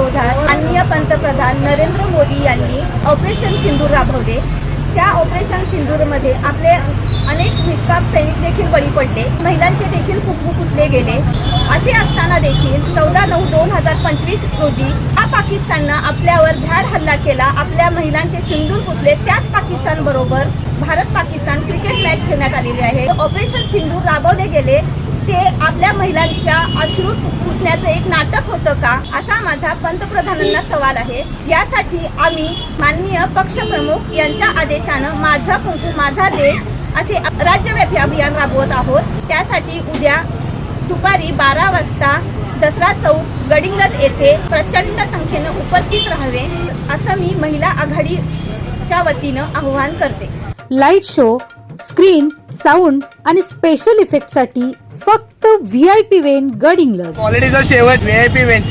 विरोधात माननीय पंतप्रधान नरेंद्र मोदी यांनी ऑपरेशन सिंदूर राबवले. त्या ऑपरेशन सिंदूरमध्ये आपले अनेक निष्पाप सैनिक देखील बळी पडले. महिलांचे देखील कुकू पुसले गेले. असे असताना देखील चौदा नऊ दोन हजार पंचवीस रोजी हा पाकिस्ताननं आपल्यावर भ्याड हल्ला केला. आपल्या महिलांचे सिंदूर पुसले त्याच पाकिस्तान बरोबर भारत पाकिस्तान क्रिकेट मॅच ठेवण्यात आलेली आहे. ऑपरेशन सिंदूर राबवले गेले. ते आपल्या महिलांच्या अश्रू पुसण्याचं एक नाटक होतं का? असा माझा पंतप्रधानांना सवाल आहे. यासाठी आम्ही माननीय पक्षप्रमुख यांच्या आदेशानं माझा कुंकू माझा देश असे राज्यव्यापी अभियान राबवत आहोत. त्यासाठी उद्या दुपारी बारा वाजता दसरा चौक गडिंगत येथे प्रचंड संख्येनं उपस्थित राहावे असं मी महिला आघाडीच्या वतीनं आवाहन करते. लाइट शो स्क्रीन साऊंड आणि स्पेशल इफेक्टसाठी फक्त व्ही आय पी वेन गड इंग्लज क्वालिटीचा शेवट व्ही आय पी वेन.